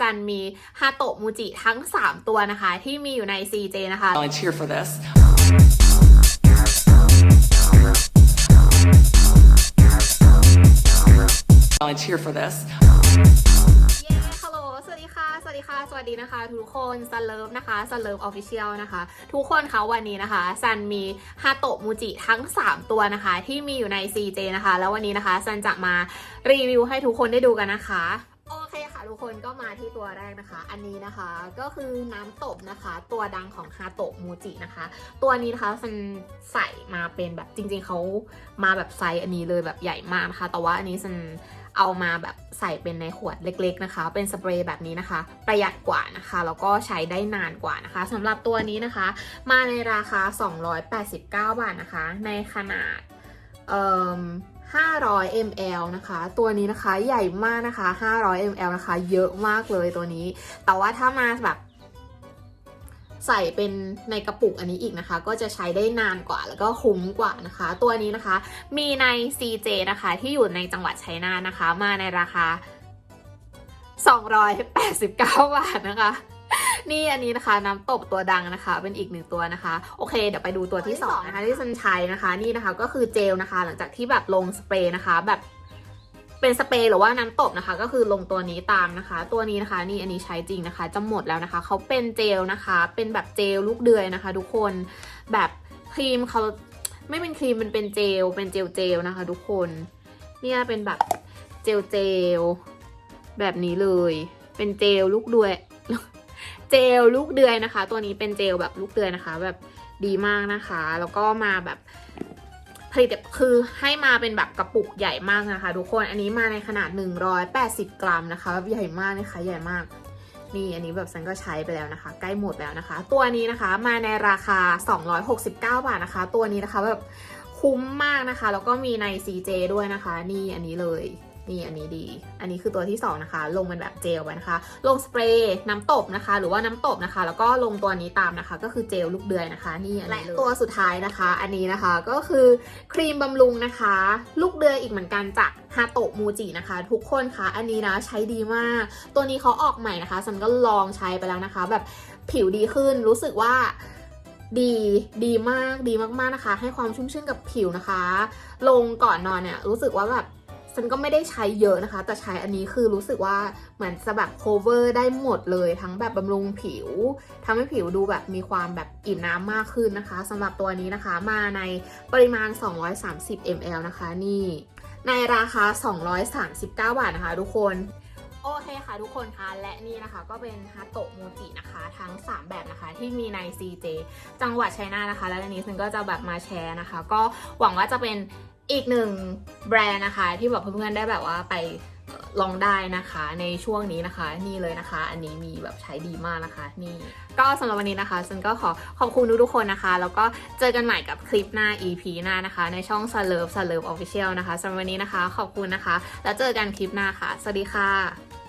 ซันมีฮาโตะมูจิทั้ง 3 ตัวนะคะ ที่มีอยู่ใน CJ นะคะ volunteer for this. Volunteer for this. เย้ฮัลโหลสวัสดีค่ะสวัสดีค่ะสวัสดีนะคะ ทุกคนซันเลิฟนะคะซันเลิฟออฟฟิเชียลนะคะ ทุกคนคะวันนี้นะคะซันมีฮาโตะมูจิทั้ง 3 ตัวนะคะ ที่มีอยู่ใน CJ นะคะ แล้ววันนี้นะคะซันจะมารีวิวให้ทุกคนได้ดูกันนะคะโอเคค่ะ ทุกคนก็มาที่ตัวแรกนะคะ อันนี้นะคะก็คือน้ำตบนะคะ ตัวดังของฮาโตะมูจินะคะ ตัวนี้นะคะซันใส่มาเป็นแบบจริง ๆเขามาแบบไซส์อันนี้เลยแบบใหญ่มากนะคะ แต่ว่าอันนี้ซันเอามาแบบใส่เป็นในขวดเล็กๆนะคะ เป็นสเปรย์แบบนี้นะคะ ประหยัดกว่านะคะ แล้วก็ใช้ได้นานกว่านะคะสำหรับตัวนี้นะคะ มาในราคา 289 บาทนะคะ ในขนาดเอ่อ 500 ml นะคะ ตัวนี้นะคะใหญ่มากนะคะ 500 ml นะคะ เยอะมากเลยตัวนี้ แต่ว่าถ้ามาแบบใส่เป็นในกระปุกอันนี้อีกนะคะ ก็จะใช้ได้นานกว่าแล้วก็คุ้มกว่านะคะ ตัวนี้นะคะมีใน CJ นะคะที่อยู่ในจังหวัดชัยนาทนะคะ มาในราคา 289 บาทนะคะ นี่อันนี้นะคะน้ำตบตัวดังนะคะ เป็นอีกหนึ่งตัวนะคะ โอเคเดี๋ยวไปดูตัวที่สองนะคะที่ซันใช้นะคะนี่นะคะก็คือเจลนะคะ หลังจากที่แบบลงสเปรย์นะคะแบบเป็นสเปรย์หรือว่าน้ำตบนะคะ ก็คือลงตัวนี้ตามนะคะ ตัวนี้นะคะนี่อันนี้ใช้จริงนะคะจะหมดแล้วนะคะเขาเป็นเจลนะคะ เป็นแบบเจลลูกเดือยนะคะ ทุกคนแบบครีมเขาไม่เป็นครีมมันเป็นเจลเป็นเจลเจลนะคะ ทุกคนเนี่ยเป็นแบบเจลเจลแบบนี้เลย เป็นเจลลูกเดือย เจลลูกเดือยนะคะ ตัวนี้เป็นเจลแบบลูกเดือยนะคะ แบบดีมากนะคะ แล้วก็มาแบบผลิตคือให้มาเป็นแบบกระปุกใหญ่มากนะคะ ทุกคนอันนี้มาในขนาด 180 กรัมนะคะแบบใหญ่มากนะคะใหญ่มากนี่อันนี้แบบฉันก็ใช้ไปแล้วนะคะ ใกล้หมดแล้วนะคะ ตัวนี้นะคะมาในราคา 269 บาทนะคะ ตัวนี้นะคะแบบคุ้มมากนะคะ แล้วก็มีใน CJ ด้วยนะคะ นี่อันนี้เลย นี่อันนี้ดี อันนี้คือตัวที่ 2 นะคะ ลงเป็นแบบเจลไว้นะคะ ลงสเปรย์น้ำตบนะคะ หรือว่าน้ำตบนะคะ แล้วก็ลงตัวนี้ตามนะคะ ก็คือเจลลูกเดือยนะคะ นี่อันนี้เลยตัวสุดท้ายนะคะ อันนี้นะคะก็คือครีมบำรุงนะคะ ลูกเดือยอีกเหมือนกันจากฮาโตะมูจินะคะ ทุกคนคะอันนี้นะใช้ดีมาก ตัวนี้เขาออกใหม่นะคะซันก็ลองใช้ไปแล้วนะคะ แบบผิวดีขึ้นรู้สึกว่าดีดีมากดีมากๆนะคะ ให้ความชุ่มชื่นกับผิวนะคะ ลงก่อนนอนเนี่ยรู้สึกว่าแบบ ฉันก็ไม่ได้ใช้เยอะนะคะ แต่ใช้อันนี้คือรู้สึกว่าเหมือนจะแบบ cover ได้หมดเลย ทั้งแบบบำรุงผิวทำให้ผิวดูแบบมีความแบบอิ่มน้ำมากขึ้นนะคะสำหรับตัวนี้นะคะมาในปริมาณ 230 ml นะคะนี่ในราคา 239 บาทนะคะทุกคนโอเคค่ะทุกคนคะและนี่นะคะก็เป็นฮาโตะโมจินะคะทั้ง 3 แบบนะคะที่มีใน CJ จังหวัดชัยนาทนะคะ และอันนี้ฉันก็จะแบบมาแชร์นะคะ ก็หวังว่าจะเป็น อีกหนึ่งแบรนด์นะคะ ที่แบบเพื่อนๆได้แบบว่าไปลองได้นะคะในช่วงนี้นะคะนี่เลยนะคะ อันนี้มีแบบใช้ดีมากนะคะนี่ก็สำหรับวันนี้นะคะฉันก็ขอขอบคุณทุกๆคนนะคะ แล้วก็เจอกันใหม่กับคลิปหน้า EP หน้านะคะ ในช่อง s a l o v e s a l o v e Official นะคะสำหรับวันนี้นะคะ ขอบคุณนะคะ แล้วเจอกันคลิปหน้าค่ะ สวัสดีค่ะ